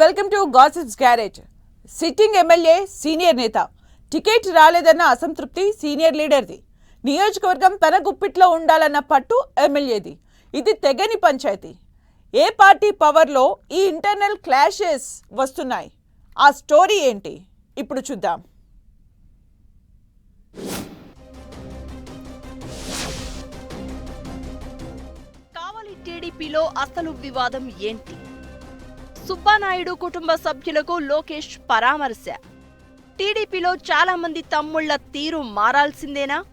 Welcome to gossips garage. Sitting MLA senior నేత. Ticket రాలేదన్న అసంతృప్తి సీనియర్ లీడర్ది. నియోజకవర్గం తన గుప్పిట్లో ఉండాలన్న పట్టు ఎమ్మెల్యేది. ఇది తెగని పంచాయతీ. ఏ పార్టీ పవర్లో ఈ ఇంటర్నల్ క్లాషెస్ వస్తున్నాయి? ఆ స్టోరీ ఏంటి? ఇప్పుడు చూద్దాం. కావలి టీడీపీలో అసలు వివాదం ఏంటి? సుబ్బానాయుడు కుటుంబ సభ్యులకు లోకేష్ పరామర్శ. టీడీపీలో చాలామంది తమ్ముళ్ళ తీరు మారాల్సిందేనా?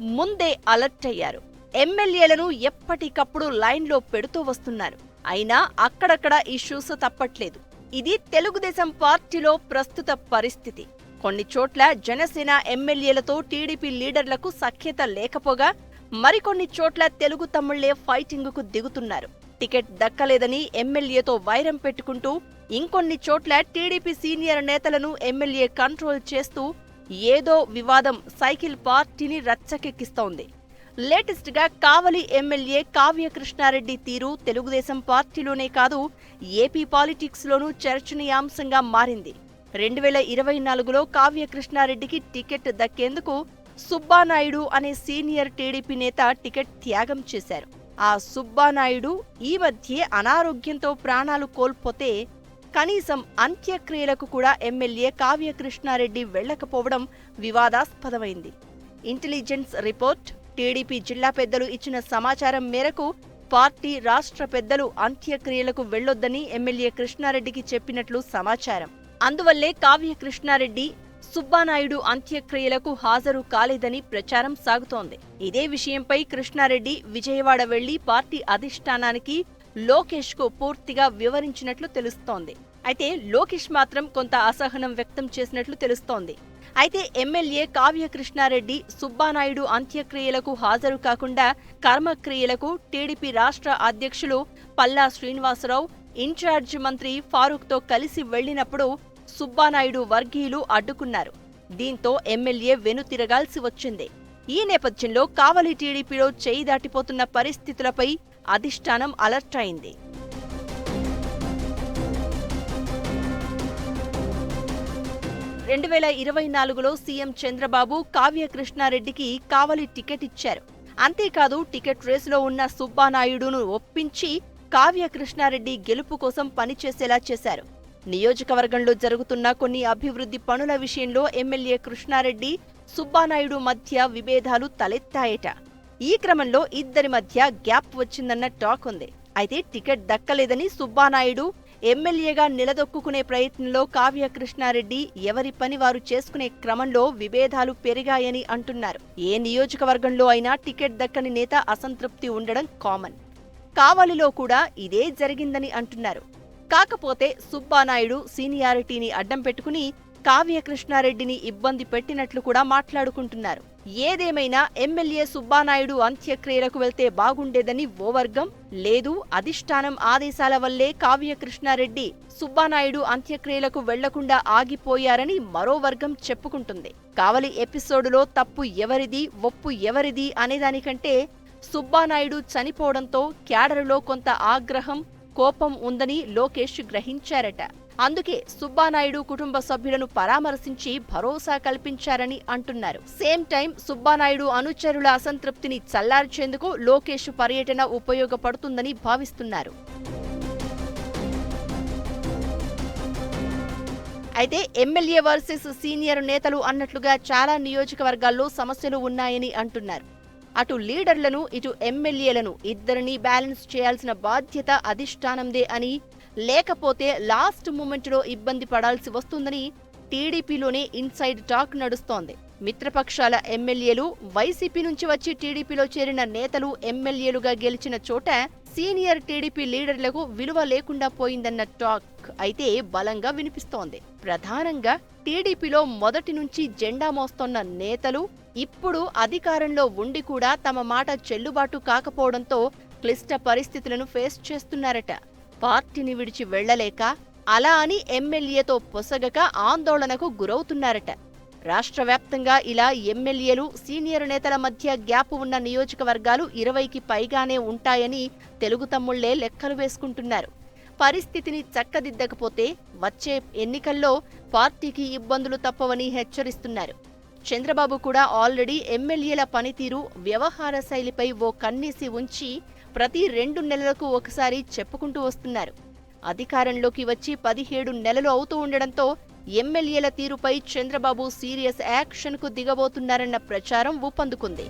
ముందే అలర్ట్ అయ్యారు. ఎమ్మెల్యేలను ఎప్పటికప్పుడు లైన్లో పెడుతూ వస్తున్నారు. అయినా అక్కడక్కడ ఇష్యూస్ తప్పట్లేదు. ఇది తెలుగుదేశం పార్టీలో ప్రస్తుత పరిస్థితి. కొన్ని చోట్ల జనసేన ఎమ్మెల్యేలతో టీడీపీ లీడర్లకు సఖ్యత లేకపోగా మరికొన్ని చోట్ల తెలుగు తమ్ముళ్ళే ఫైటింగుకు దిగుతున్నారు. టికెట్ దక్కలేదని ఎమ్మెల్యేతో వైరం పెట్టుకుంటూ ఇంకొన్ని చోట్ల టీడీపీ సీనియర్ నేతలను ఎమ్మెల్యే కంట్రోల్ చేస్తూ ఏదో వివాదం సైకిల్ పార్టీని రచ్చకెక్కిస్తోంది. లేటెస్ట్గా కావలి ఎమ్మెల్యే కావ్య కృష్ణారెడ్డి తీరు తెలుగుదేశం పార్టీలోనే కాదు ఏపీ పాలిటిక్స్ లోనూ చర్చనీయాంశంగా మారింది. రెండు వేల ఇరవై నాలుగులో కావ్య కృష్ణారెడ్డికి టికెట్ దక్కేందుకు సుబ్బానాయుడు అనే సీనియర్ టీడీపీ నేత టికెట్ త్యాగం చేశారు. ఆ సుబ్బానాయుడు ఈ మధ్య అనారోగ్యంతో ప్రాణాలు కోల్పోతే కనీసం అంత్యక్రియలకు కూడా ఎమ్మెల్యే కావ్య కృష్ణారెడ్డి వెళ్ళకపోవడం వివాదాస్పదమైంది. ఇంటెలిజెన్స్ రిపోర్ట్ టీడీపీ జిల్లా పెద్దలు ఇచ్చిన సమాచారం మేరకు పార్టీ రాష్ట్ర పెద్దలు అంత్యక్రియలకు వెళ్ళొద్దని ఎమ్మెల్యే కృష్ణారెడ్డికి చెప్పినట్లు సమాచారం. అందువల్లే కావ్య కృష్ణారెడ్డి సుబ్బానాయుడు అంత్యక్రియలకు హాజరు కాలేదని ప్రచారం సాగుతోంది. ఇదే విషయంపై కృష్ణారెడ్డి విజయవాడ వెళ్ళి పార్టీ అధిష్టానానికి లోకేష్కు పూర్తిగా వివరించినట్లు తెలుస్తోంది. అయితే లోకేష్ మాత్రం కొంత అసహనం వ్యక్తం చేసినట్లు తెలుస్తోంది. అయితే ఎమ్మెల్యే కావ్య కృష్ణారెడ్డి సుబ్బానాయుడు అంత్యక్రియలకు హాజరు కాకుండా కర్మక్రియలకు టీడీపీ రాష్ట్ర అధ్యక్షులు పల్లా శ్రీనివాసరావు ఇన్ఛార్జ్ మంత్రి ఫారూక్తో కలిసి వెళ్ళినప్పుడు సుబ్బానాయుడు వర్గీయులు అడ్డుకున్నారు. దీంతో ఎమ్మెల్యే వెనుతిరగాల్సి వచ్చింది. ఈ నేపథ్యంలో కావలి టీడీపీలో చేయి దాటిపోతున్న పరిస్థితులపై అధిష్టానం అలర్ట్ అయింది. రెండు వేల ఇరవై నాలుగులో సీఎం చంద్రబాబు కావ్య కృష్ణారెడ్డికి కావలి టికెట్ ఇచ్చారు. అంతేకాదు టికెట్ రేసులో ఉన్న సుబ్బానాయుడును ఒప్పించి కావ్య కృష్ణారెడ్డి గెలుపు కోసం పనిచేసేలా చేశారు. నియోజకవర్గంలో జరుగుతున్న కొన్ని అభివృద్ధి పనుల విషయంలో ఎమ్మెల్యే కృష్ణారెడ్డి సుబ్బానాయుడు మధ్య విభేదాలు తలెత్తాయట. ఈ క్రమంలో ఇద్దరి మధ్య గ్యాప్ వచ్చిందన్న టాక్ ఉంది. అయితే టికెట్ దక్కలేదని సుబ్బానాయుడు ఎమ్మెల్యేగా నిలదొక్కునే ప్రయత్నంలో కావ్య కృష్ణారెడ్డి ఎవరి పని వారు చేసుకునే క్రమంలో విభేదాలు పెరిగాయని అంటున్నారు. ఏ నియోజకవర్గంలో అయినా టికెట్ దక్కని నేత అసంతృప్తి ఉండడం కామన్. కావలిలో కూడా ఇదే జరిగిందని అంటున్నారు. కాకపోతే సుబ్బానాయుడు సీనియారిటీని అడ్డం పెట్టుకుని కావ్యకృష్ణారెడ్డిని ఇబ్బంది పెట్టినట్లు కూడా మాట్లాడుకుంటున్నారు. ఏదేమైనా ఎమ్మెల్యే సుబ్బానాయుడు అంత్యక్రియలకు వెళ్తే బాగుండేదని ఓ వర్గం లేదు అధిష్టానం ఆదేశాల వల్లే కావ్యకృష్ణారెడ్డి సుబ్బానాయుడు అంత్యక్రియలకు వెళ్ళకుండా ఆగిపోయారని మరో వర్గం చెప్పుకుంటుంది. కావలి ఎపిసోడులో తప్పు ఎవరిది ఒప్పు ఎవరిది అనేదానికంటే సుబ్బానాయుడు చనిపోవడంతో క్యాడరులో కొంత ఆగ్రహం కోపం ఉందని లోకేష్ గ్రహించారట. అందుకే సుబ్బానాయుడు కుటుంబ సభ్యులను పరామర్శించి భరోసా కల్పించారని అంటున్నారు. సేమ్ టైం సుబ్బానాయుడు అనుచరుల అసంతృప్తిని చల్లార్చేందుకు లోకేష్ పర్యటన ఉపయోగపడుతుందని భావిస్తున్నారు. అయితే ఎమ్మెల్యే వర్సెస్ సీనియర్ నేతలు అన్నట్లుగా చాలా నియోజకవర్గాల్లో సమస్యలు ఉన్నాయని అంటున్నారు. అటు లీడర్లను ఇటు ఎమ్మెల్యేలను ఇద్దరిని బ్యాలెన్స్ చేయాల్సిన బాధ్యత అధిష్టానందే అని. లేకపోతే లాస్ట్ మూమెంట్లో ఇబ్బంది పడాల్సి వస్తుందని టీడీపీలోనే ఇన్సైడ్ టాక్ నడుస్తోంది. మిత్రపక్షాల ఎమ్మెల్యేలు వైసీపీ నుంచి వచ్చి టీడీపీలో చేరిన నేతలు ఎమ్మెల్యేలుగా గెలిచిన చోట సీనియర్ టీడీపీ లీడర్లకు విలువ లేకుండా పోయిందన్న టాక్ అయితే బలంగా వినిపిస్తోంది. ప్రధానంగా టీడీపీలో మొదటి నుంచి జెండా మోస్తోన్న నేతలు ఇప్పుడు అధికారంలో ఉండి కూడా తమ మాట చెల్లుబాటు కాకపోవడంతో క్లిష్ట పరిస్థితులను ఫేస్ చేస్తున్నారట. పార్టీని విడిచి వెళ్ళలేక అలా అని ఎమ్మెల్యేతో పొసగక ఆందోళనకు గురవుతున్నారట. రాష్ట్ర వ్యాప్తంగా ఇలా ఎమ్మెల్యేలు సీనియర్ నేతల మధ్య గ్యాప్ ఉన్న నియోజకవర్గాలు ఇరవైకి పైగానే ఉంటాయని తెలుగు తమ్ముళ్ళే లెక్కలు వేసుకుంటున్నారు. పరిస్థితిని చక్కదిద్దకపోతే వచ్చే ఎన్నికల్లో పార్టీకి ఇబ్బందులు తప్పవని హెచ్చరిస్తున్నారు. చంద్రబాబు కూడా ఆల్రెడీ ఎమ్మెల్యేల పనితీరు వ్యవహార శైలిపై ఓ కన్నేసి ఉంచి ప్రతి రెండు నెలలకు ఒకసారి చెప్పుకుంటూ వస్తున్నారు. అధికారంలోకి వచ్చి పదిహేడు నెలలు అవుతూ ఉండడంతో ఎమ్మెల్యేల తీరుపై చంద్రబాబు సీరియస్ యాక్షన్కు దిగబోతున్నారన్న ప్రచారం ఊపందుకుంది.